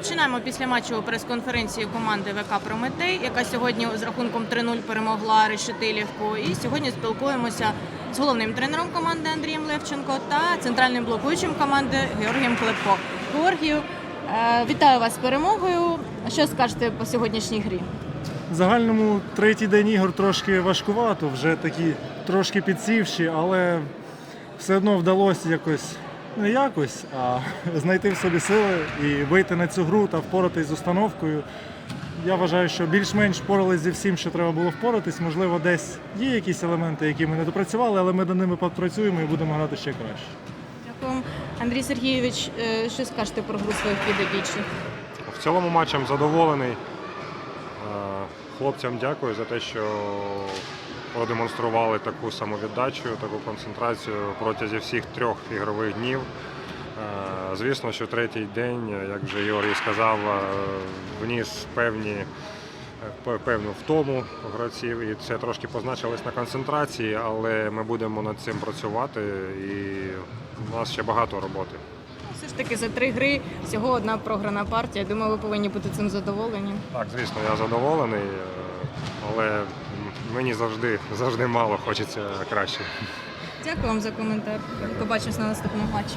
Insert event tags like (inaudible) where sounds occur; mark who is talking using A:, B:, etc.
A: Розпочинаємо після матчу прес-конференції команди ВК Прометей, яка сьогодні з рахунком 3-0 перемогла Решетилівку. І сьогодні спілкуємося з головним тренером команди Андрієм Левченко та центральним блокуючим команди Георгієм Клепко. Георгію, е, вітаю вас з перемогою. Що скажете по сьогоднішній грі?
B: В загальному третій день ігор трошки важкувато, вже такі трошки підсівші, але все одно вдалося якось, не якось, а (laughs) знайти в собі сили і вийти на цю гру та впоратись з установкою. Я вважаю, що більш-менш впорались зі всім, що треба було впоратись. Можливо, десь є якісь елементи, які ми не допрацювали, але ми над ними попрацюємо і будемо грати ще краще.
A: Дякую. Андрій Сергійович, е, що скажете про гру своїх підопічних?
C: В цілому матчем задоволений. Е, Хлопцям дякую за те, що продемонстрували таку самовіддачу, таку концентрацію протягом всіх трьох ігрових днів. Е, Звісно, що третій день, як вже Георгій сказав, е, вніс певні, певну втому гравців, і це трошки позначилось на концентрації, але ми будемо над цим працювати і у нас ще багато роботи.
A: Все ж таки за три гри всього одна програна партія. Думаю, ви повинні бути цим задоволені.
C: Так, звісно, я задоволений, е, але мені завжди, завжди мало хочеться краще.
A: Дякую вам за коментар. Побачимось на наступному матчі.